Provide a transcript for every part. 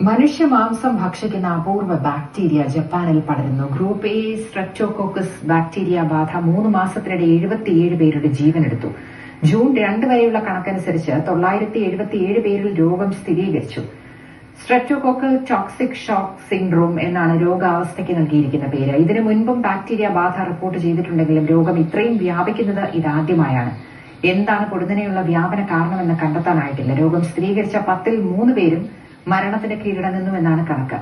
മനുഷ്യ മാംസം ഭക്ഷിക്കുന്ന അപൂർവ ബാക്ടീരിയ ജപ്പാനിൽ പടരുന്നു. ഗ്രൂപ്പ് എ സ്ട്രെപ്റ്റോകോക്കസ് ബാക്ടീരിയ ബാധ മൂന്ന് മാസത്തിനിടെ എഴുപത്തിയേഴ് പേരുടെ ജീവനെടുത്തു. ജൂൺ രണ്ട് വരെയുള്ള കണക്കനുസരിച്ച് തൊള്ളായിരത്തി എഴുപത്തിയേഴ് പേരിൽ രോഗം സ്ഥിരീകരിച്ചു. സ്ട്രെപ്റ്റോകോക്കൽ ടോക്സിക് ഷോക്ക് സിൻഡ്രോം എന്നാണ് രോഗാവസ്ഥയ്ക്ക് നൽകിയിരിക്കുന്ന പേര്. ഇതിനു മുൻപും ബാക്ടീരിയ ബാധ റിപ്പോർട്ട് ചെയ്തിട്ടുണ്ടെങ്കിലും രോഗം ഇത്രയും വ്യാപിക്കുന്നത് ഇതാദ്യമായാണ്. എന്താണ് പൊടുന്നനെയുള്ള വ്യാപന കാരണമെന്ന് കണ്ടെത്താനായിട്ടില്ല. രോഗം സ്ഥിരീകരിച്ച പത്തിൽ മൂന്ന് പേരും മരണത്തിന് കീഴടങ്ങുന്നുവെന്നാണ് കണക്ക്.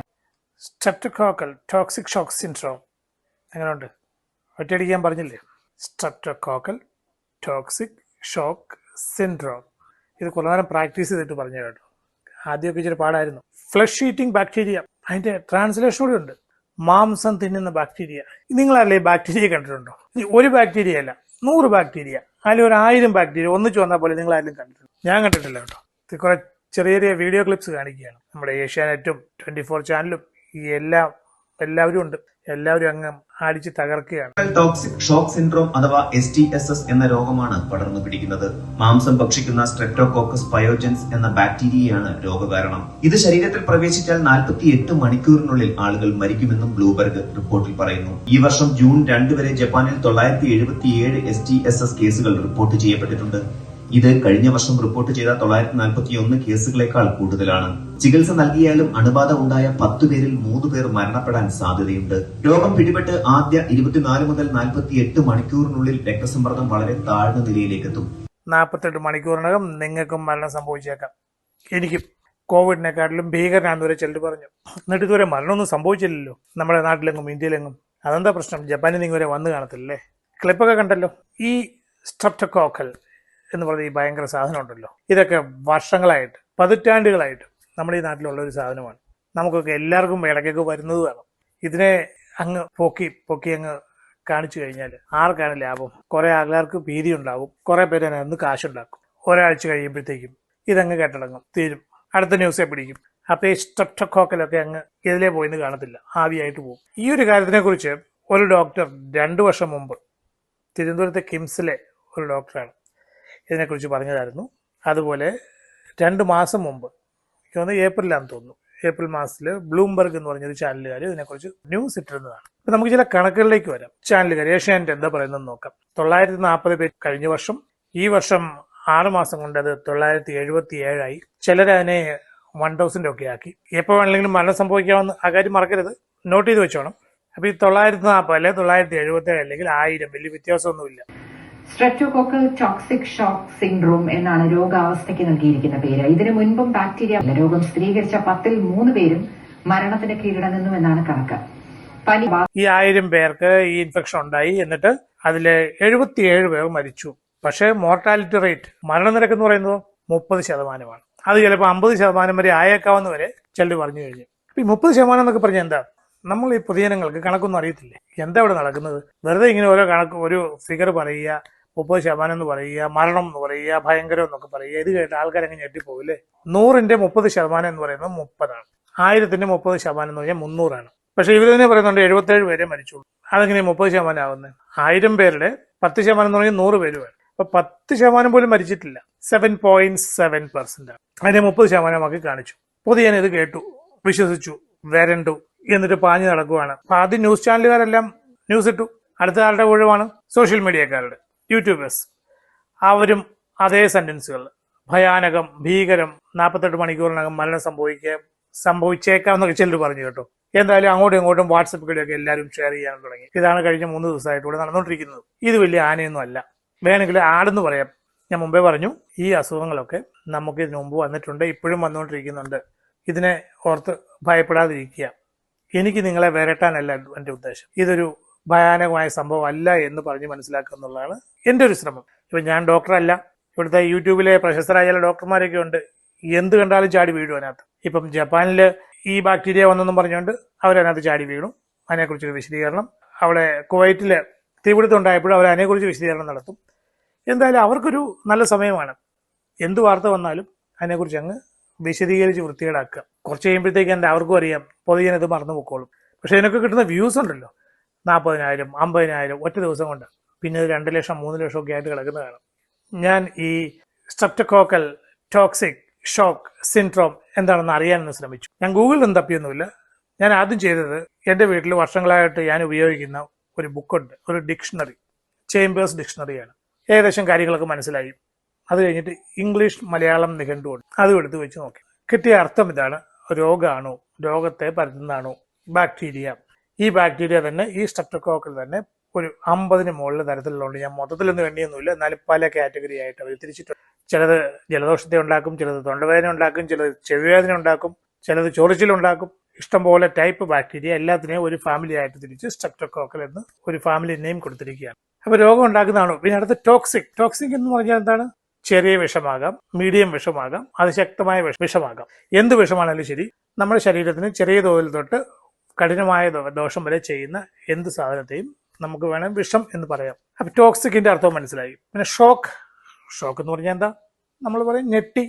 Streptococcal toxic shock syndrome. എങ്ങനെയുണ്ട്? ഒറ്റയടിക്കാൻ പറഞ്ഞില്ലേ? Streptococcal toxic shock syndrome. ഇത് കുറേ നേരം പ്രാക്ടീസ് ചെയ്തിട്ട് പറഞ്ഞു കേട്ടോ. ആദ്യമൊക്കെ ഇച്ചിരി പാടായിരുന്നു. Flesh eating bacteria. അതിന്റെ ട്രാൻസ്ലേഷൻ കൂടി ഉണ്ട്. മാംസം തിന്നുന്ന ബാക്ടീരിയ. നിങ്ങളല്ലേ ബാക്ടീരിയ കണ്ടിട്ടുണ്ടോ? ഒരു ബാക്ടീരിയ അല്ല. നൂറ് ബാക്ടീരിയ. അതിൽ ഒരു ആയിരം ബാക്ടീരിയ. ഒന്നിച്ച് വന്നാൽ പോലെ നിങ്ങൾ കണ്ടിട്ടുണ്ട് ഞാൻ കണ്ടിട്ടില്ല കേട്ടോ. കുറെ ചെറിയ ചെറിയ വീഡിയോ ക്ലിപ്സ് കാണിക്കുകയാണ്. നമ്മുടെ ഏഷ്യാനെറ്റും ട്വന്റി ഫോർ ചാനലും ഈ എല്ലാം എല്ലാവരും ഉണ്ട്. എല്ലാവരും അങ്ങ് ആടിച്ച് തകർക്കുകയാണ്. ടോക്സിക് ഷോക്ക് സിൻഡ്രോം അഥവാ എസ് ടി എസ് എസ് എന്ന രോഗമാണ് പടർന്നു പിടിക്കുന്നത്. മാംസം ഭക്ഷിക്കുന്ന സ്ട്രെപ്റ്റോകോക്കസ് പയോജൻസ് എന്ന ബാക്ടീരിയയാണ് രോഗകാരണം. ഇത് ശരീരത്തിൽ പ്രവേശിച്ചാൽ 48 മണിക്കൂറിനുള്ളിൽ ആളുകൾ മരിക്കുമെന്നും ബ്ലൂബർഗ് റിപ്പോർട്ടിൽ പറയുന്നു. ഈ വർഷം ജൂൺ രണ്ട് വരെ ജപ്പാനിൽ തൊള്ളായിരത്തി എഴുപത്തിയേഴ് എസ് ടി എസ് എസ് കേസുകൾ റിപ്പോർട്ട് ചെയ്യപ്പെട്ടിട്ടുണ്ട്. ഇത് കഴിഞ്ഞ വർഷം റിപ്പോർട്ട് ചെയ്ത തൊള്ളായിരത്തി നാൽപ്പത്തിയൊന്ന് കേസുകളേക്കാൾ കൂടുതലാണ്. ചികിത്സ നൽകിയാലും അണുബാധ ഉണ്ടായ പത്തു പേരിൽ മൂന്ന് പേർ മരണപ്പെടാൻ സാധ്യതയുണ്ട്. രോഗം പിടിപെട്ട് ആദ്യ ഇരുപത്തിനാല് മുതൽ നാൽപ്പത്തി എട്ട് മണിക്കൂറിനുള്ളിൽ രക്തസമ്മർദ്ദം വളരെ താഴ്ന്ന നിലയിലേക്ക് എത്തും നാൽപ്പത്തെട്ട് മണിക്കൂറിനകം നിങ്ങൾക്കും മരണം സംഭവിച്ചേക്കാം. എനിക്കും കോവിഡിനെക്കാട്ടിലും ഭീകരനാണെന്ന് വരെ ചിലർ പറഞ്ഞു. എന്നിട്ട് ഇതുവരെ മരണമൊന്നും സംഭവിച്ചില്ലല്ലോ. നമ്മുടെ നാട്ടിലെങ്ങും ഇന്ത്യയിലെങ്ങും. അതെന്താ പ്രശ്നം? ജപ്പാനിൽ നിങ്ങൾ വരെ വന്ന് കാണത്തില്ലേ ക്ലിപ്പൊക്കെ കണ്ടല്ലോ. ഈ സ്ട്രപ്റ്റക്കോക്കൽ എന്ന് പറഞ്ഞ ഈ ഭയങ്കര സാധനം ഉണ്ടല്ലോ ഇതൊക്കെ വർഷങ്ങളായിട്ട് പതിറ്റാണ്ടുകളായിട്ട് നമ്മുടെ ഈ നാട്ടിലുള്ള ഒരു സാധനമാണ്. നമുക്കൊക്കെ എല്ലാവർക്കും ഇടയ്ക്കൊക്കെ വരുന്നത് വേണം. ഇതിനെ അങ്ങ് പൊക്കി പൊക്കി അങ്ങ് കാണിച്ചു കഴിഞ്ഞാൽ ആർക്കാണ് ലാഭം? കുറേ ആൾക്കാർക്ക് ഭീതി ഉണ്ടാവും കുറെ പേര് അതിനകത്ത് കാശുണ്ടാക്കും. ഒരാഴ്ച കഴിയുമ്പോഴത്തേക്കും ഇതങ്ങ് കേട്ടടങ്ങും തീരും. അടുത്ത ന്യൂസെ പിടിക്കും. അപ്പൊ ഈ സ്ട്രെപ്റ്റക്കോക്കലൊക്കെ അങ്ങ് ഇതിലേ പോയിന്ന് കാണത്തില്ല. ആവിയായിട്ട് പോകും. ഈ ഒരു കാര്യത്തിനെ കുറിച്ച് ഒരു ഡോക്ടർ രണ്ട് വർഷം മുമ്പ് തിരുവനന്തപുരത്തെ കിംസിലെ ഒരു ഡോക്ടറാണ്. ഇതിനെക്കുറിച്ച് പറഞ്ഞതായിരുന്നു. അതുപോലെ രണ്ട് മാസം മുമ്പ് എനിക്ക് തോന്നുന്നു ഏപ്രിലാണെന്ന് തോന്നുന്നു. ഏപ്രിൽ മാസത്തിൽ ബ്ലൂംബർഗ് എന്ന് പറഞ്ഞൊരു ചാനലുകാർ ഇതിനെക്കുറിച്ച് ന്യൂസ് ഇട്ടിരുന്നതാണ്. അപ്പൊ നമുക്ക് ചില കണക്കുകളിലേക്ക് വരാം. ചാനലുകാർ ഏഷ്യാനെറ്റ് എന്താ പറയുന്നത് നോക്കാം. തൊള്ളായിരത്തി നാൽപ്പത് പേര് കഴിഞ്ഞ വർഷം ഈ വർഷം ആറ് മാസം കൊണ്ട് അത് തൊള്ളായിരത്തി എഴുപത്തി ഏഴായി ചിലരതിനെ വൺ തൗസൻഡ് ഒക്കെ ആക്കി. എപ്പോൾ വേണമെങ്കിലും മരണം സംഭവിക്കാമെന്ന് ആ കാര്യം മറക്കരുത്. നോട്ട് ചെയ്ത് വെച്ചോണം. അപ്പൊ ഈ തൊള്ളായിരത്തി നാൽപ്പത് അല്ലെങ്കിൽ തൊള്ളായിരത്തി എഴുപത്തി ഏഴ് അല്ലെങ്കിൽ ആയിരം വലിയ വ്യത്യാസമൊന്നുമില്ല. സ്ട്രെപ്റ്റോകോക്കൽ ടോക്സിക് ഷോക്ക് സിൻഡ്രോം എന്നാണ് രോഗാവസ്ഥയ്ക്ക് നൽകിയിരിക്കുന്ന പേര്. ഇതിനു മുൻപും ബാക്ടീരിയ രോഗം സ്ഥിരീകരിച്ച പത്തിൽ മൂന്ന് പേരും മരണത്തിന് കീഴടങ്ങുന്നുവെന്നാണ് കണക്ക്. പനി ഈ ആയിരം പേർക്ക് ഈ ഇൻഫെക്ഷൻ ഉണ്ടായി. എന്നിട്ട് അതിൽ എഴുപത്തിയേഴ് പേർ മരിച്ചു. പക്ഷേ മോർട്ടാലിറ്റി റേറ്റ് മരണനിരക്ക് എന്ന് പറയുന്നത് മുപ്പത് ശതമാനമാണ്. അത് ചിലപ്പോൾ അമ്പത് ശതമാനം വരെ ആയേക്കാവുന്ന വരെ ചിലർ പറഞ്ഞു കഴിഞ്ഞു. ഈ മുപ്പത് ശതമാനം എന്നൊക്കെ പറഞ്ഞാൽ എന്താ? നമ്മൾ ഈ പൊതുജനങ്ങൾക്ക് കണക്കൊന്നും അറിയത്തില്ലേ? എന്താ ഇവിടെ നടക്കുന്നത്? വെറുതെ ഇങ്ങനെ ഓരോ കണക്ക് ഒരു ഫിഗർ പറയുക മുപ്പത് ശതമാനം എന്ന് പറയുക മരണം എന്ന് പറയുക ഭയങ്കരം എന്നൊക്കെ പറയുക ഇത് കേട്ട് ആൾക്കാരങ്ങ് ഞെട്ടിപ്പോവില്ലേ? നൂറിന്റെ മുപ്പത് ശതമാനം എന്ന് പറയുന്നത് മുപ്പതാണ്. ആയിരത്തിന്റെ മുപ്പത് ശതമാനം എന്ന് പറഞ്ഞാൽ മുന്നൂറാണ്. പക്ഷെ ഇവർ തന്നെ പറയുന്നുണ്ട് എഴുപത്തേഴ് പേരെ മരിച്ചുള്ളൂ. അതെങ്ങനെ മുപ്പത് ശതമാനം ആവുന്നത്? ആയിരം പേരുടെ പത്ത് ശതമാനം എന്ന് പറഞ്ഞാൽ നൂറ് പേര് വേണം. അപ്പൊ പത്ത് ശതമാനം പോലും മരിച്ചിട്ടില്ല. സെവൻ പോയിന്റ് സെവൻ പെർസെന്റ് ആണ്. അതിനെ മുപ്പത് ശതമാനമാക്കി കാണിച്ചു. പൊതുജനം ഇത് കേട്ടു വിശ്വസിച്ചു വരണ്ടു എന്നിട്ട് പാഞ്ഞു നടക്കുവാണ്. അപ്പൊ ആദ്യം ന്യൂസ് ചാനലുകാരെല്ലാം ന്യൂസ് ഇട്ടു. അടുത്ത ആളുടെ ഒഴിവാണ് സോഷ്യൽ മീഡിയക്കാരുടെ. യൂട്യൂബേഴ്സ്. അവരും അതേ സെന്റൻസുകൾ ഭയാനകം ഭീകരം നാൽപ്പത്തെട്ട് മണിക്കൂറിനകം മരണം സംഭവിക്കുക സംഭവിച്ചേക്കാം എന്നൊക്കെ ചിലർ പറഞ്ഞു കേട്ടോ. എന്തായാലും അങ്ങോട്ടും ഇങ്ങോട്ടും വാട്സപ്പ് കളിയൊക്കെ എല്ലാവരും ഷെയർ ചെയ്യാൻ തുടങ്ങി. ഇതാണ് കഴിഞ്ഞ മൂന്ന് ദിവസമായിട്ട് ഇവിടെ നടന്നുകൊണ്ടിരിക്കുന്നത്. ഇത് വലിയ ആനയൊന്നും അല്ല. വേണമെങ്കിൽ ആടെന്ന് പറയാം. ഞാൻ മുമ്പേ പറഞ്ഞു ഈ അസുഖങ്ങളൊക്കെ നമുക്ക് ഇതിനു മുമ്പ് വന്നിട്ടുണ്ട് ഇപ്പോഴും വന്നുകൊണ്ടിരിക്കുന്നുണ്ട്. ഇതിനെ ഓർത്ത് ഭയപ്പെടാതിരിക്കുക. എനിക്ക് നിങ്ങളെ വരട്ടാനല്ല എന്റെ ഉദ്ദേശം. ഇതൊരു ഭയാനകമായ സംഭവം അല്ല എന്ന് പറഞ്ഞ് മനസ്സിലാക്കുക എന്നുള്ളതാണ് എന്റെ ഒരു ശ്രമം. ഇപ്പം ഞാൻ ഡോക്ടറല്ല. ഇവിടുത്തെ യൂട്യൂബിലെ പ്രശസ്തരായ ചില ഡോക്ടർമാരൊക്കെ ഉണ്ട്. എന്ത് കണ്ടാലും ചാടി വീഴും അതിനകത്ത്. ഇപ്പം ജപ്പാനിൽ ഈ ബാക്ടീരിയ വന്നെന്നും പറഞ്ഞുകൊണ്ട് അവരതിനകത്ത് ചാടി വീണു അതിനെക്കുറിച്ചൊരു വിശദീകരണം. അവിടെ കുവൈറ്റിൽ തീപിടുത്തം ഉണ്ടായപ്പോഴും അവർ അതിനെക്കുറിച്ച് വിശദീകരണം നടത്തും. എന്തായാലും അവർക്കൊരു നല്ല സമയമാണ്. എന്ത് വാർത്ത വന്നാലും അതിനെക്കുറിച്ച് അങ്ങ് വിശദീകരിച്ച് വൃത്തികേടാക്കുക. കുറച്ച് കഴിയുമ്പോഴത്തേക്ക് എന്റെ അവർക്കും അറിയാം. പൊതുജനത് മറന്നു പൊക്കോളും. പക്ഷേ ഇതിനൊക്കെ കിട്ടുന്ന വ്യൂസ് ഉണ്ടല്ലോ. നാൽപ്പതിനായിരം അമ്പതിനായിരം ഒറ്റ ദിവസം കൊണ്ട്. പിന്നെ രണ്ട് ലക്ഷം മൂന്ന് ലക്ഷം ഒക്കെ ആയിട്ട് കിടക്കുന്നതാണ് ഞാൻ ഈ സ്ട്രെപ്റ്റക്കോക്കൽ ടോക്സിക് ഷോക്ക് സിൻഡ്രോം എന്താണെന്ന് അറിയാനൊന്ന് ശ്രമിച്ചു. ഞാൻ ഗൂഗിളിലൊന്നും തപ്പിയൊന്നുമില്ല. ഞാൻ ആദ്യം ചെയ്തത് എന്റെ വീട്ടിൽ വർഷങ്ങളായിട്ട് ഞാൻ ഉപയോഗിക്കുന്ന ഒരു ബുക്കുണ്ട് ഒരു ഡിക്ഷണറി ചേംബേഴ്സ് ഡിക്ഷണറിയാണ് ഏകദേശം കാര്യങ്ങളൊക്കെ മനസ്സിലായി. അത് കഴിഞ്ഞിട്ട് ഇംഗ്ലീഷ് മലയാളം നിഘണ്ടുകൊണ്ട് അതും എടുത്ത് വെച്ച് നോക്കി. കിട്ടിയ അർത്ഥം ഇതാണ് രോഗമാണോ രോഗത്തെ പരത്തുന്നതാണോ ബാക്ടീരിയ ഈ ബാക്ടീരിയ തന്നെ ഈ സ്ട്രെപ്റ്റോകോക്കിൽ തന്നെ ഒരു അമ്പതിന് മുകളിൽ തരത്തിലുള്ളതുകൊണ്ട് ഞാൻ മൊത്തത്തിലൊന്നും എണ്ണിയൊന്നുമില്ല. എന്നാലും പല കാറ്റഗറി ആയിട്ട് അവർ തിരിച്ചിട്ടുണ്ട്. ചിലത് ജലദോഷത്തെ ഉണ്ടാക്കും ചിലത് തൊണ്ടവേദന ഉണ്ടാക്കും ചിലത് ചെവിവേദന ഉണ്ടാക്കും ചിലത് ചൊറിച്ചിലുണ്ടാക്കും ഇഷ്ടംപോലെ ടൈപ്പ് ബാക്ടീരിയ എല്ലാത്തിനെയും ഒരു ഫാമിലി ആയിട്ട് തിരിച്ച് സ്ട്രെപ്റ്റോകോക്കൽ എന്ന് ഒരു ഫാമിലി നെയിം കൊടുത്തിരിക്കുകയാണ്. അപ്പോൾ രോഗം ഉണ്ടാക്കുന്നതാണോ. പിന്നെ അടുത്ത് ടോക്സിക് ടോക്സിക് എന്ന് പറഞ്ഞാൽ എന്താണ്? ചെറിയ വിഷമാകാം മീഡിയം വിഷമാകാം അതിശക്തമായ വിഷ- വിഷമാകാം. എന്ത് വിഷമാണെങ്കിലും ശരി നമ്മുടെ ശരീരത്തിന് ചെറിയ തോതിൽ തൊട്ട് കഠിനമായ ദോഷം വരെ ചെയ്യുന്ന എന്ത് സാധനത്തെയും നമുക്ക് വേണം വിഷം എന്ന് പറയാം. അപ്പൊ ടോക്സിക്കിന്റെ അർത്ഥം മനസ്സിലായി. പിന്നെ ഷോക്ക് ഷോക്ക് എന്ന് പറഞ്ഞാൽ എന്താ? നമ്മൾ പറയും ഞെട്ടി.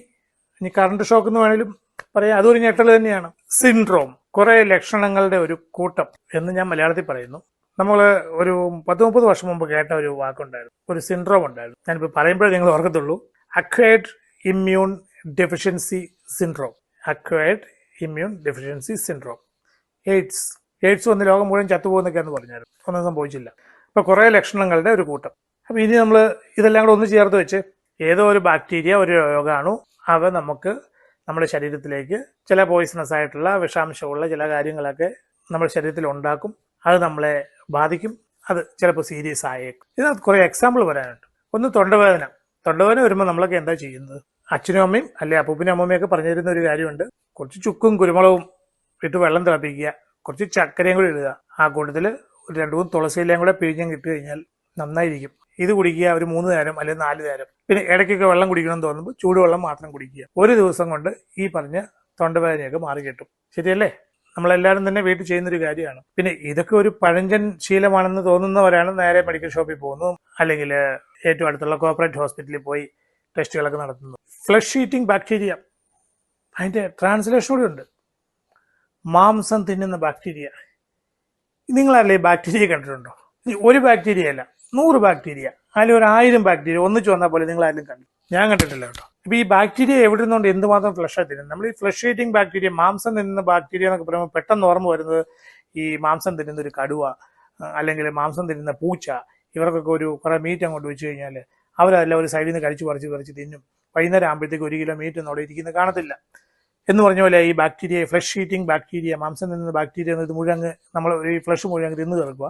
ഇനി കറണ്ട് ഷോക്ക് എന്ന് വേണേലും പറയാം. അതൊരു ഞെട്ടൽ തന്നെയാണ്. സിൻഡ്രോം കുറെ ലക്ഷണങ്ങളുടെ ഒരു കൂട്ടം എന്ന് ഞാൻ മലയാളത്തിൽ പറയുന്നു. നമ്മൾ ഒരു പത്ത് മുപ്പത് വർഷം മുമ്പ് കേട്ട ഒരു വാക്കുണ്ടായിരുന്നു. ഒരു സിൻഡ്രോം ഉണ്ടായിരുന്നു. ഞാനിപ്പോൾ പറയുമ്പോഴേ നിങ്ങൾ ഓർക്കത്തുള്ളൂ. Acquired immune deficiency syndrome acquired immune deficiency syndrome AIDS AIDS വന്ന് ലോകം മുഴുവൻ ചത്തുപോകുന്നൊക്കെയാണ് പറഞ്ഞായിരുന്നു. ഒന്നും സംഭവിച്ചില്ല. അപ്പോൾ കുറേ ലക്ഷണങ്ങളുടെ ഒരു കൂട്ടം. അപ്പോൾ ഇനി നമ്മൾ ഇതെല്ലാം കൂടെ ഒന്ന് ചേർത്ത് വെച്ച് ഏതോ ഒരു ബാക്ടീരിയ ഒരു രോഗമാണോ അവ നമുക്ക് നമ്മുടെ ശരീരത്തിലേക്ക് ചില പോയിസണസ് ആയിട്ടുള്ള വിഷാംശമുള്ള ചില കാര്യങ്ങളൊക്കെ നമ്മുടെ ശരീരത്തിൽ ഉണ്ടാക്കും. അത് നമ്മളെ ബാധിക്കും. അത് ചിലപ്പോൾ സീരിയസ് ആയേക്കും. ഇതിനകത്ത് കുറേ എക്സാമ്പിൾ പറയാനുണ്ട്. ഒന്ന് തൊണ്ടവേദന. തൊണ്ടവേദന വരുമ്പോൾ നമ്മളൊക്കെ എന്താ ചെയ്യുന്നത്? അച്ഛനും അമ്മയും അല്ലെ അപ്പൂപ്പനും അമ്മമ്മയൊക്കെ പറഞ്ഞു തരുന്ന ഒരു കാര്യമുണ്ട്. കുറച്ച് ചുക്കും കുരുമുളകും ഇട്ട് വെള്ളം തിളപ്പിക്കുക. കുറച്ച് ചക്കരയും കൂടി ഇടുക. ആ കൂട്ടത്തിൽ ഒരു രണ്ട് മൂന്ന് തുളസിയിലയും കൂടെ പിഴിഞ്ഞം കിട്ടി കഴിഞ്ഞാൽ നന്നായിരിക്കും. ഇത് കുടിക്കുക ഒരു മൂന്ന് നേരം അല്ലെങ്കിൽ നാല് നേരം. പിന്നെ ഇടയ്ക്കൊക്കെ വെള്ളം കുടിക്കണം തോന്നുമ്പോൾ ചൂടുവെള്ളം മാത്രം കുടിക്കുക. ഒരു ദിവസം കൊണ്ട് ഈ പറഞ്ഞ തൊണ്ടവേദനയൊക്കെ മാറി കിട്ടും. ശരിയല്ലേ? നമ്മളെല്ലാവരും തന്നെ വീട്ടിൽ ചെയ്യുന്നൊരു കാര്യമാണ്. പിന്നെ ഇതൊക്കെ ഒരു പഴഞ്ചൻ ശീലമാണെന്ന് തോന്നുന്നവരാണ് നേരെ മെഡിക്കൽ ഷോപ്പിൽ പോകുന്നു. അല്ലെങ്കിൽ ഏറ്റവും അടുത്തുള്ള കോപ്പറേറ്റ് ഹോസ്പിറ്റലിൽ പോയി ടെസ്റ്റുകളൊക്കെ നടത്തുന്നു. Flesh eating bacteria. അതിന്റെ ട്രാൻസ്ലേഷൻ കൂടി ഉണ്ട്. മാംസം തിന്നുന്ന ബാക്ടീരിയ നിങ്ങളല്ലേ ബാക്ടീരിയ കണ്ടിട്ടുണ്ടോ? ഒരു ബാക്ടീരിയ അല്ല നൂറ് ബാക്ടീരിയ അതിൽ ഒരു ആയിരം ബാക്ടീരിയ ഒന്നിച്ച് വന്നാൽ പോലെ നിങ്ങൾ ആരും കണ്ടു. ഞാൻ കണ്ടിട്ടില്ല കേട്ടോ. ഇപ്പൊ ഈ ബാക്ടീരിയ എവിടെ നിന്നുകൊണ്ട് എന്തുമാത്രം ഫ്ലഷ് തിന്നുന്നത്? നമ്മൾ ഈ ഫ്ലഷ് ഈറ്റിംഗ് ബാക്ടീരിയ മാംസം തിന്നുന്ന ബാക്ടീരിയ എന്നൊക്കെ പറയുമ്പോൾ പെട്ടെന്ന് ഓർമ്മ വരുന്നത് ഈ മാംസം തിന്നുന്ന ഒരു കടുവ അല്ലെങ്കിൽ മാംസം തിന്നുന്ന പൂച്ച ഇവർക്കൊക്കെ ഒരു കുറേ മീറ്റ് അങ്ങോട്ട് വെച്ച് കഴിഞ്ഞാൽ അവരതെല്ലാം ഒരു സൈഡിൽ നിന്ന് കഴിച്ച് പറിച്ച് പറിച്ച് തിന്നും. വൈകുന്നേരം ആകുമ്പോഴത്തേക്ക് ഒരു കിലോ മീറ്റ് ഒന്നും അവിടെ ഇരിക്കുന്നത് കാണത്തില്ല. എന്ന് പറഞ്ഞ പോലെ ഈ ബാക്ടീരിയ ഫ്ലഷ് ഈറ്റിംഗ് ബാക്ടീരിയ മാംസം തിന്നുന്ന ബാക്ടീരിയ എന്നത് മുഴുവൻ നമ്മൾ ഒരു ഫ്ലഷ് മുഴുവൻ തിന്ന് തീർക്കുക.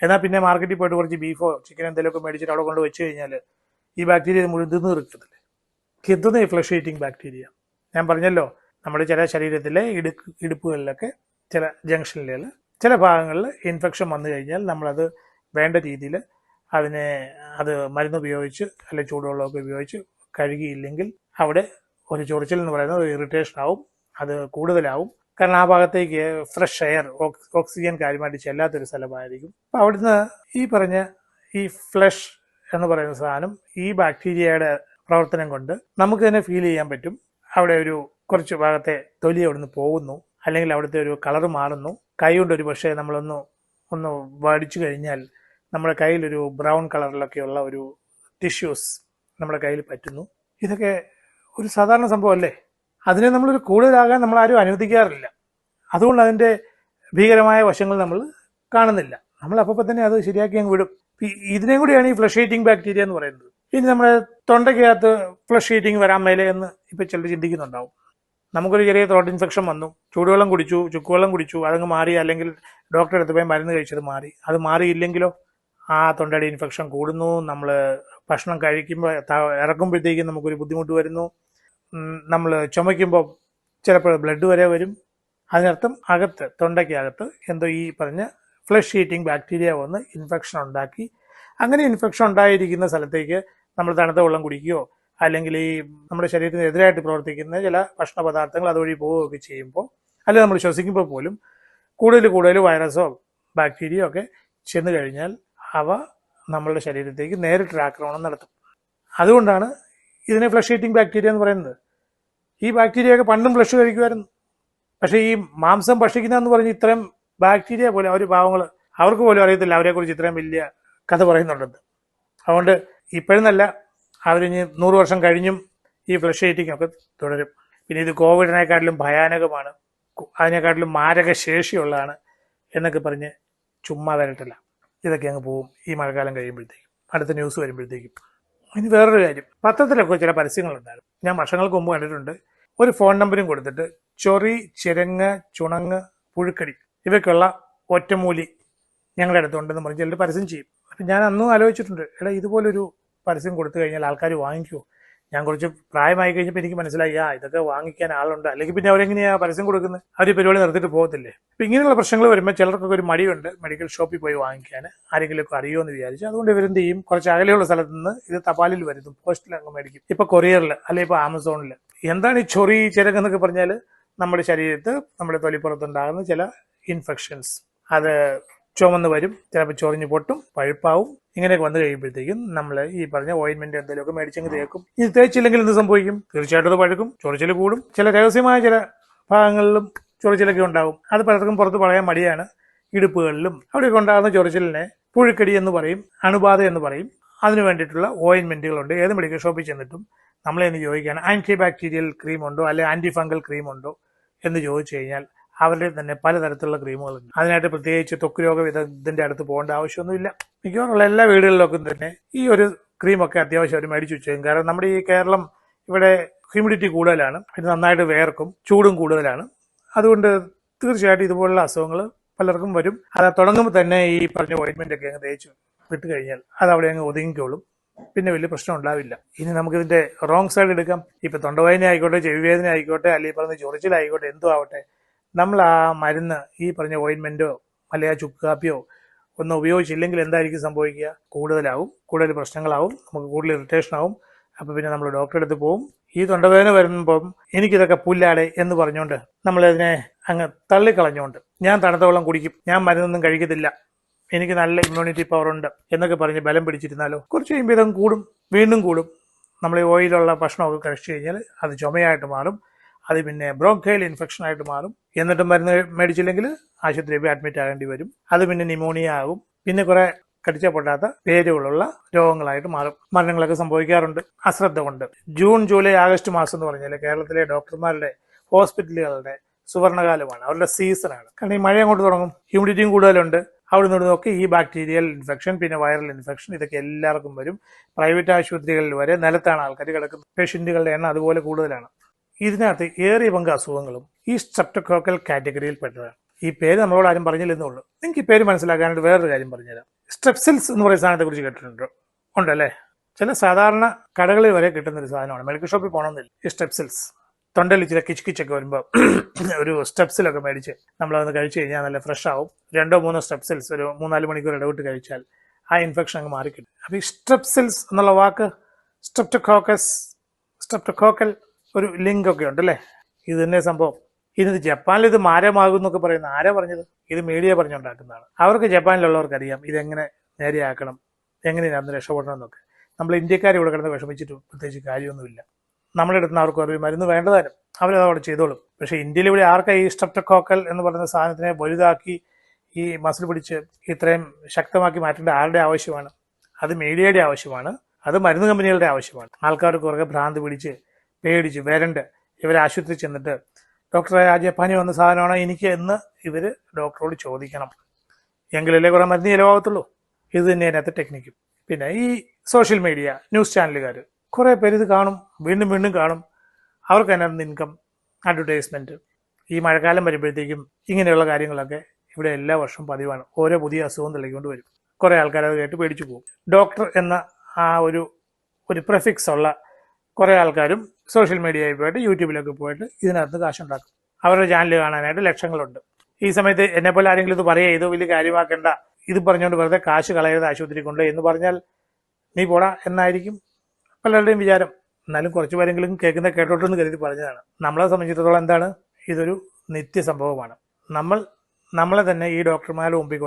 എന്നാൽ പിന്നെ മാർക്കറ്റിൽ പോയിട്ട് കുറച്ച് ബീഫോ ചിക്കൻ എന്തെങ്കിലുമൊക്കെ മേടിച്ചിട്ട് അവിടെ കൊണ്ട് വെച്ച് കഴിഞ്ഞാൽ ഈ ബാക്ടീരിയ ഇത് മുഴുവൻ തിന്ന് തീർക്കത്തില്ലേ. കിട്ടുന്ന ഈ ഫ്ലഷ് ഈറ്റിംഗ് ബാക്ടീരിയ ഞാൻ പറഞ്ഞല്ലോ നമ്മുടെ ചില ശരീരത്തിലെ ഇടുക്ക് ഇടുപ്പുകളിലൊക്കെ ചില ജംഗ്ഷനിൽ ചില ഭാഗങ്ങളിൽ ഇൻഫെക്ഷൻ വന്നു കഴിഞ്ഞാൽ നമ്മളത് വേണ്ട രീതിയിൽ അതിനെ അത് മരുന്ന് ഉപയോഗിച്ച് അല്ലെങ്കിൽ ചൂടുവെള്ളമൊക്കെ ഉപയോഗിച്ച് കഴുകിയില്ലെങ്കിൽ അവിടെ ഒരു ചൊറിച്ചിൽ എന്ന് പറയുന്നത് ഒരു ഇറിറ്റേഷൻ ആവും. അത് കൂടുതലാവും. കാരണം ആ ഭാഗത്തേക്ക് ഫ്രഷ് എയർ ഓക്സിജൻ കാര്യമായിട്ട് ചെല്ലാത്തൊരു സ്ഥലമായിരിക്കും. അപ്പം അവിടുന്ന് ഈ പറഞ്ഞ ഈ ഫ്ലഷ് എന്ന് പറയുന്ന സാധനം ഈ ബാക്ടീരിയയുടെ പ്രവർത്തനം കൊണ്ട് നമുക്ക് തന്നെ ഫീൽ ചെയ്യാൻ പറ്റും. അവിടെ ഒരു കുറച്ച് ഭാഗത്തെ തൊലി അവിടുന്ന് പോകുന്നു. അല്ലെങ്കിൽ അവിടുത്തെ ഒരു കളർ മാറുന്നു. കൈ കൊണ്ട് ഒരു പക്ഷേ നമ്മളൊന്ന് ഒന്ന് വടിച്ചു കഴിഞ്ഞാൽ നമ്മുടെ കയ്യിലൊരു ബ്രൗൺ കളറിലൊക്കെയുള്ള ഒരു ടിഷ്യൂസ് നമ്മുടെ കയ്യിൽ പറ്റുന്നു. ഇതൊക്കെ ഒരു സാധാരണ സംഭവമല്ലേ? അതിനെ നമ്മളൊരു കൂടുതലാകാൻ നമ്മൾ ആരും അനുവദിക്കാറില്ല. അതുകൊണ്ട് അതിന്റെ ഭീകരമായ വശങ്ങൾ നമ്മൾ കാണുന്നില്ല. നമ്മൾ അപ്പോൾ തന്നെ അത് ശരിയാക്കി അങ്ങ് വിടും. ഇതിനെ കൂടിയാണ് ഈ ഫ്ലഷ് ഹീറ്റിംഗ് ബാക്ടീരിയ എന്ന് പറയുന്നത്. ഇനി നമ്മുടെ തൊണ്ടയ്ക്കകത്ത് ഫ്ലഷ് ഹീറ്റിംഗ് വരാൻ മേലെ എന്ന് ഇപ്പം ചിലർ ചിന്തിക്കുന്നുണ്ടാവും. നമുക്കൊരു ചെറിയ ത്രോട്ട് ഇൻഫെക്ഷൻ വന്നു. ചൂടുവെള്ളം കുടിച്ചു ചുക്കുവെള്ളം കുടിച്ചു അതങ്ങ് മാറി. അല്ലെങ്കിൽ ഡോക്ടറെ അടുത്ത് പോയി മരുന്ന് കഴിച്ചത് മാറി. അത് മാറിയില്ലെങ്കിലോ ആ തൊണ്ടയുടെ ഇൻഫെക്ഷൻ കൂടുന്നു. നമ്മൾ ഭക്ഷണം കഴിക്കുമ്പോൾ ഇറക്കുമ്പോഴത്തേക്കും നമുക്കൊരു ബുദ്ധിമുട്ട് വരുന്നു. നമ്മൾ ചുമയ്ക്കുമ്പോൾ ചിലപ്പോൾ ബ്ലഡ് വരെ വരും. അതിനർത്ഥം അകത്ത് തൊണ്ടയ്ക്കകത്ത് എന്തോ ഈ പറഞ്ഞ ഫ്ലഷ് ഹീറ്റിംഗ് ബാക്ടീരിയ വന്ന് ഇൻഫെക്ഷൻ ഉണ്ടാക്കി. അങ്ങനെ ഇൻഫെക്ഷൻ ഉണ്ടായിരിക്കുന്ന സ്ഥലത്തേക്ക് നമ്മൾ തണുത്ത വെള്ളം കുടിക്കുകയോ അല്ലെങ്കിൽ ഈ നമ്മുടെ ശരീരത്തിന് എതിരായിട്ട് പ്രവർത്തിക്കുന്ന ചില ഭക്ഷണ പദാർത്ഥങ്ങൾ അതുവഴി പോവുകയൊക്കെ ചെയ്യുമ്പോൾ അല്ലെങ്കിൽ നമ്മൾ ശ്വസിക്കുമ്പോൾ പോലും കൂടുതൽ കൂടുതൽ വൈറസോ ബാക്ടീരിയോ ഒക്കെ ചെന്ന് കഴിഞ്ഞാൽ അവ നമ്മളുടെ ശരീരത്തേക്ക് നേരിട്ടൊരു ആക്രമണം നടത്തും. അതുകൊണ്ടാണ് ഇതിനെ ഫ്ലഷ് ബാക്ടീരിയ എന്ന് പറയുന്നത്. ഈ ബാക്ടീരിയയൊക്കെ പണ്ടും ഫ്ലഷ് കഴിക്കുമായിരുന്നു. പക്ഷേ ഈ മാംസം ഭക്ഷിക്കുന്നതെന്ന് പറഞ്ഞ് ഇത്രയും ബാക്ടീരിയ പോലെ അവർ പാവങ്ങൾ അവർക്ക് പോലും അറിയത്തില്ല അവരെക്കുറിച്ച് ഇത്രയും വലിയ കഥ പറയുന്നുണ്ടെന്ന് അതുകൊണ്ട് ഇപ്പോഴെന്നല്ല അവരിഞ്ഞ് നൂറ് വർഷം കഴിഞ്ഞും ഈ ഫ്ലഷ് ഈറ്റിംഗ് ഒക്കെ തുടരും. പിന്നെ ഇത് കോവിഡിനെക്കാട്ടിലും ഭയാനകമാണ്. അതിനെക്കാട്ടിലും മാരക ശേഷിയുള്ളതാണ് എന്നൊക്കെ പറഞ്ഞ് ചുമ്മാ വരട്ടില്ല. ഇതൊക്കെ അങ്ങ് പോവും ഈ മഴക്കാലം കഴിയുമ്പോഴത്തേക്കും അടുത്ത ന്യൂസ് വരുമ്പോഴത്തേക്കും. ഇനി വേറൊരു കാര്യം. പത്രത്തിലൊക്കെ ചില പരസ്യങ്ങളുണ്ടായിരുന്നു. ഞാൻ വർഷങ്ങൾക്ക് മുമ്പ് കണ്ടിട്ടുണ്ട്. ഒരു ഫോൺ നമ്പരും കൊടുത്തിട്ട് ചൊറി ചിരങ്ങ് ചുണങ്ങ് പുഴുക്കടി ഇവയ്ക്കുള്ള ഒറ്റമൂലി ഞങ്ങളുടെ അടുത്തുണ്ടെന്ന് പറഞ്ഞ് ചിലർ പരസ്യം ചെയ്യും. അപ്പം ഞാൻ അന്നും ആലോചിച്ചിട്ടുണ്ട്. എടാ ഇതുപോലൊരു പരസ്യം കൊടുത്തു കഴിഞ്ഞാൽ ആൾക്കാർ വാങ്ങിക്കുമോ ഞാൻ കുറച്ച് പ്രായമായി കഴിഞ്ഞപ്പോൾ എനിക്ക് മനസ്സിലായി ആ ഇതൊക്കെ വാങ്ങിക്കാൻ ആളുണ്ട്. അല്ലെങ്കിൽ പിന്നെ അവരെങ്ങനെയാ പരസ്യം കൊടുക്കുന്നത്? അവർ പരിപാടി നിർത്തിയിട്ട് പോകത്തില്ലേ? അപ്പം ഇങ്ങനെയുള്ള പ്രശ്നങ്ങൾ വരുമ്പോൾ ചിലർക്കൊക്കെ ഒരു മടിയുണ്ട് മെഡിക്കൽ ഷോപ്പിൽ പോയി വാങ്ങിക്കാൻ. ആരെങ്കിലുമൊക്കെ അറിയുമെന്ന് വിചാരിച്ചു. അതുകൊണ്ട് ഇവരെന്ത് ചെയ്യും? കുറച്ച് അകലെയുള്ള സ്ഥലത്ത് നിന്ന് ഇത് തപാലിൽ വരുത്തും. പോസ്റ്റിൽ അങ്ങ് മേടിക്കും. ഇപ്പൊ കൊറിയറിൽ അല്ലെങ്കിൽ ഇപ്പൊ ആമസോണിൽ എന്താണ് ഈ ചൊറി ചിരകെന്നൊക്കെ പറഞ്ഞാൽ നമ്മുടെ ശരീരത്ത് നമ്മുടെ തൊലിപ്പുറത്തുണ്ടാകുന്ന ചില ഇൻഫെക്ഷൻസ് അത് ചുമന്ന് വരും. ചിലപ്പോൾ ചൊറിഞ്ഞ് പൊട്ടും പഴുപ്പാവും. ഇങ്ങനെയൊക്കെ വന്നു കഴിയുമ്പോഴത്തേക്കും നമ്മൾ ഈ പറഞ്ഞ ഓയിൻമെന്റ് എന്തെങ്കിലുമൊക്കെ മേടിച്ചെങ്കിൽ തേക്കും. ഇത് തേച്ചില്ലെങ്കിൽ എന്ത് സംഭവിക്കും? തീർച്ചയായിട്ടും അത് പഴുക്കും ചൊറിച്ചിൽ കൂടും. ചില രഹസ്യമായ ചില ഭാഗങ്ങളിലും ചൊറിച്ചിലൊക്കെ ഉണ്ടാവും. അത് പലർക്കും പുറത്ത് പറയാൻ മടിയാണ്. ഇടുപ്പുകളിലും അവിടെയൊക്കെ ഉണ്ടാകുന്ന ചൊറിച്ചിലിനെ പുഴുക്കടി എന്ന് പറയും അണുബാധ എന്ന് പറയും. അതിനു വേണ്ടിയിട്ടുള്ള ഓയിൻമെന്റുകളുണ്ട് ഏത് മെഡിക്കൽ ഷോപ്പിൽ ചെന്നിട്ടും നമ്മളെ എന്ന് ചോദിക്കുകയാണ് ആന്റി ബാക്ടീരിയൽ ക്രീം ഉണ്ടോ? അല്ലെ ആന്റി ഫംഗൽ ക്രീം ഉണ്ടോ? എന്ന് ചോദിച്ചു കഴിഞ്ഞാൽ അവരുടെ തന്നെ പലതരത്തിലുള്ള ക്രീമുകളുണ്ട്. അതിനായിട്ട് പ്രത്യേകിച്ച് ത്വക്ക് രോഗ വിദഗ്ധന്റെ അടുത്ത് പോകേണ്ട ആവശ്യമൊന്നുമില്ല. മിക്കവാറുള്ള എല്ലാ വീടുകളിലൊക്കെ തന്നെ ഈ ഒരു ക്രീമൊക്കെ അത്യാവശ്യം അവർ മേടിച്ചു വെച്ചേക്കും. കാരണം നമ്മുടെ ഈ കേരളം ഇവിടെ ഹ്യൂമിഡിറ്റി കൂടുതലാണ്. പിന്നെ നന്നായിട്ട് വേർക്കും ചൂടും കൂടുതലാണ്. അതുകൊണ്ട് തീർച്ചയായിട്ടും ഇതുപോലുള്ള അസുഖങ്ങൾ പലർക്കും വരും. അത് തുടങ്ങുമ്പോൾ തന്നെ ഈ പറഞ്ഞ ഓയിൻമെന്റ് ഒക്കെ അങ്ങ് തേച്ച് വിട്ട് കഴിഞ്ഞാൽ അത് അവിടെ അങ്ങ് ഒതുങ്ങിക്കോളും. പിന്നെ വലിയ പ്രശ്നം ഉണ്ടാവില്ല. ഇനി നമുക്ക് ഇതിന്റെ റോങ് സൈഡ് എടുക്കാം. ഇപ്പൊ തൊണ്ടവേദന ആയിക്കോട്ടെ ചെവിവേദന ആയിക്കോട്ടെ അല്ലെങ്കിൽ പറഞ്ഞ ചൊറിച്ചിലായിക്കോട്ടെ എന്തോ ആവട്ടെ. നമ്മൾ ആ മരുന്ന് ഈ പറഞ്ഞ ഓയിൻമെന്റോ അല്ലെങ്കിൽ ആ ചുക്ക് കാപ്പിയോ ഒന്നും ഉപയോഗിച്ചില്ലെങ്കിൽ എന്തായിരിക്കും സംഭവിക്കുക? കൂടുതലാവും കൂടുതൽ പ്രശ്നങ്ങളാവും നമുക്ക് കൂടുതൽ ഇറിറ്റേഷൻ ആവും. അപ്പോൾ പിന്നെ നമ്മൾ ഡോക്ടറെ അടുത്ത് പോവും. ഈ തൊണ്ടവേദന വരുമ്പം എനിക്കിതൊക്കെ പുല്ലാടെ എന്ന് പറഞ്ഞുകൊണ്ട് നമ്മളതിനെ അങ്ങ് തള്ളിക്കളഞ്ഞുകൊണ്ട് ഞാൻ തണുത്ത വെള്ളം കുടിക്കും ഞാൻ മരുന്നൊന്നും കഴിക്കത്തില്ല എനിക്ക് നല്ല ഇമ്മ്യൂണിറ്റി പവർ ഉണ്ട് എന്നൊക്കെ പറഞ്ഞ് ബലം പിടിച്ചിരുന്നാലോ കുറച്ച് കഴിയുമ്പോൾ ഇതങ്ങ് കൂടും വീണ്ടും കൂടും. നമ്മൾ ഈ ഓയിലുള്ള ഭക്ഷണമൊക്കെ കഴിച്ചു കഴിഞ്ഞാൽ അത് ചുമയായിട്ട് മാറും അത് പിന്നെ ബ്രോങ്കൈൽ ഇൻഫെക്ഷൻ ആയിട്ട് മാറും. എന്നിട്ടും മരുന്ന് മേടിച്ചില്ലെങ്കിൽ ആശുപത്രിയിൽ അഡ്മിറ്റ് ആകേണ്ടി വരും. അത് പിന്നെ നിമോണിയ ആകും. പിന്നെ കുറെ കടിച്ച പൊട്ടാത്ത പേരുകളുള്ള രോഗങ്ങളായിട്ട് മാറും. മരണങ്ങളൊക്കെ സംഭവിക്കാറുണ്ട്. അശ്രദ്ധ കൊണ്ട്. ജൂൺ ജൂലൈ ആഗസ്റ്റ് മാസം എന്ന് പറഞ്ഞാൽ കേരളത്തിലെ ഡോക്ടർമാരുടെ ഹോസ്പിറ്റലുകളുടെ സുവർണകാലമാണ്. അവരുടെ സീസണാണ് കാരണം ഈ മഴ അങ്ങോട്ട് തുടങ്ങും. ഹ്യൂമിഡിറ്റിയും കൂടുതലുണ്ട്. അവിടെ നിന്ന് നോക്കി ഈ ബാക്ടീരിയൽ ഇൻഫെക്ഷൻ പിന്നെ വൈറൽ ഇൻഫെക്ഷൻ ഇതൊക്കെ എല്ലാവർക്കും വരും. പ്രൈവറ്റ് ആശുപത്രികളിൽ വരെ നിലത്താണ് ആൾക്കാർ കിടക്കുന്നത്. പേഷ്യന്റുകളുടെ എണ്ണം അതുപോലെ കൂടുതലാണ്. ഇതിനകത്ത് ഏറിയ പങ്ക് അസുഖങ്ങളും ഈ സ്ട്രെപ്റ്റോക്കോക്കൽ കാറ്റഗറിയിൽ പെട്ടതാണ്. ഈ പേര് നമ്മളോട് ആരും പറഞ്ഞില്ലെന്നുള്ളൂ നിങ്ങൾക്ക് ഈ പേര് മനസ്സിലാക്കാനായിട്ട് വേറൊരു കാര്യം പറഞ്ഞുതരാം. സ്ട്രെപ്സിൽസ് എന്ന് പറയുന്ന സാധനത്തെ കുറിച്ച് കേട്ടിട്ടുണ്ടോ. ഉണ്ടല്ലേ? ചില സാധാരണ കടകളിൽ വരെ കിട്ടുന്ന ഒരു സാധനമാണ്. മെഡിക്കൽ ഷോപ്പിൽ പോകണമെന്നില്ല ഈ സ്ട്രെപ്സിൽസ് തൊണ്ടയിൽ ഇച്ചിരി കിച്ച് കിച്ചൊക്കെ വരുമ്പോൾ ഒരു സ്റ്റെപ്സിലൊക്കെ മേടിച്ച് നമ്മളതൊന്ന് കഴിച്ചു കഴിഞ്ഞാൽ നല്ല ഫ്രഷ് ആവും. രണ്ടോ മൂന്നോ സ്റ്റെപ്സിൽസ് ഒരു മൂന്നാൽ മണിക്കൂർ ഇടവിട്ട് കഴിച്ചാൽ ആ ഇൻഫെക്ഷൻ അങ്ങ് മാറിക്കിട്ടും. അപ്പോൾ ഈ സ്ട്രെപ്സിൽസ് എന്നുള്ള വാക്ക് സ്ട്രെപ്റ്റോക്കോക്കസ് സ്ട്രെപ്റ്റോക്കോക്കൽ ഒരു ലിങ്ക് ഒക്കെ ഉണ്ട് അല്ലേ ഇത് തന്നെ സംഭവം. ഇത് ജപ്പാനിൽ ഇത് മാരമാകും എന്നൊക്കെ പറയുന്ന ആരാ പറഞ്ഞത്? ഇത് മീഡിയ പറഞ്ഞുണ്ടാക്കുന്നതാണ്. അവർക്ക് ജപ്പാനിലുള്ളവർക്ക് അറിയാം ഇതെങ്ങനെ നേരെയാക്കണം എങ്ങനെയാണ് അന്ന് രക്ഷപ്പെടണം എന്നൊക്കെ. നമ്മൾ ഇന്ത്യക്കാർ ഇവിടെ കിടന്ന് വിഷമിച്ചിട്ട് പ്രത്യേകിച്ച് കാര്യമൊന്നുമില്ല. നമ്മുടെ അടുത്ത് അവർക്ക് ഒരു മരുന്ന് വേണ്ടതാനും അവരത് അവിടെ ചെയ്തോളും. പക്ഷേ ഇന്ത്യയിൽ ഇവിടെ ആർക്കാ ഈ സ്ട്രെപ്റ്റോക്കോക്കൽ എന്ന് പറയുന്ന സാധനത്തിനെ വലുതാക്കി ഈ മസിൽ പിടിച്ച് ഇത്രയും ശക്തമാക്കി മാറ്റേണ്ട ആരുടെ ആവശ്യമാണ്? അത് മീഡിയയുടെ ആവശ്യമാണ്. അത് മരുന്ന് കമ്പനികളുടെ ആവശ്യമാണ്. ആൾക്കാർക്ക് കുറേ ഭ്രാന്ത് പിടിച്ച് പേടിച്ച് വരണ്ട് ഇവർ ആശുപത്രി ചെന്നിട്ട്. ഡോക്ടറെ ആ ജപ്പാനി വന്ന സാധനമാണ്? എനിക്ക് എന്ന് ഇവർ ഡോക്ടറോട് ചോദിക്കണം. എങ്കിലല്ലേ കുറേ മരുന്ന് ചിലവാകത്തുള്ളൂ. ഇത് തന്നെ അതിനകത്ത് ടെക്നിക്കും പിന്നെ ഈ സോഷ്യൽ മീഡിയ ന്യൂസ് ചാനലുകാർ കുറേ പേര് ഇത് കാണും. വീണ്ടും വീണ്ടും കാണും. അവർക്ക് അതിനകത്ത് ഇൻകം അഡ്വർടൈസ്മെന്റ് ഈ മഴക്കാലം വരുമ്പോഴത്തേക്കും ഇങ്ങനെയുള്ള കാര്യങ്ങളൊക്കെ ഇവിടെ എല്ലാ വർഷവും പതിവാണ്. ഓരോ പുതിയ അസുഖം തെളിക്കൊണ്ട് വരും. കുറേ ആൾക്കാർ അത് കേട്ട് പേടിച്ചു പോകും. ഡോക്ടർ എന്ന ആ ഒരു ഒരു പ്രെഫിക്സ് ഉള്ള കുറേ ആൾക്കാരും സോഷ്യൽ മീഡിയയിൽ പോയിട്ട് യൂട്യൂബിലൊക്കെ പോയിട്ട് ഇതിനകത്ത് കാശുണ്ടാക്കും. അവരുടെ ചാനൽ കാണാനായിട്ട് ലക്ഷങ്ങളുണ്ട്. ഈ സമയത്ത് എന്നെ പോലെ ആരെങ്കിലും ഇത് പറയുക ഇത് വലിയ കാര്യമാക്കേണ്ട. ഇത് പറഞ്ഞുകൊണ്ട് വെറുതെ കാശ് കളയരുത് ആശുപത്രി കൊണ്ട് എന്ന് പറഞ്ഞാൽ നീ പോടാ എന്നായിരിക്കും പലരുടെയും വിചാരം. എന്നാലും കുറച്ച് പേരെങ്കിലും കേൾക്കുന്ന കേട്ടോട്ടെന്ന് കരുതി പറഞ്ഞതാണ്. നമ്മളെ സംബന്ധിച്ചിടത്തോളം എന്താണ്? ഇതൊരു നിത്യ സംഭവമാണ് നമ്മൾ നമ്മളെ തന്നെ ഈ ഡോക്ടർമാരെ മുമ്പിൽ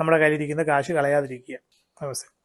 നമ്മുടെ കയ്യിലിരിക്കുന്ന കാശ് കളയാതിരിക്കുക. നമസ്തേ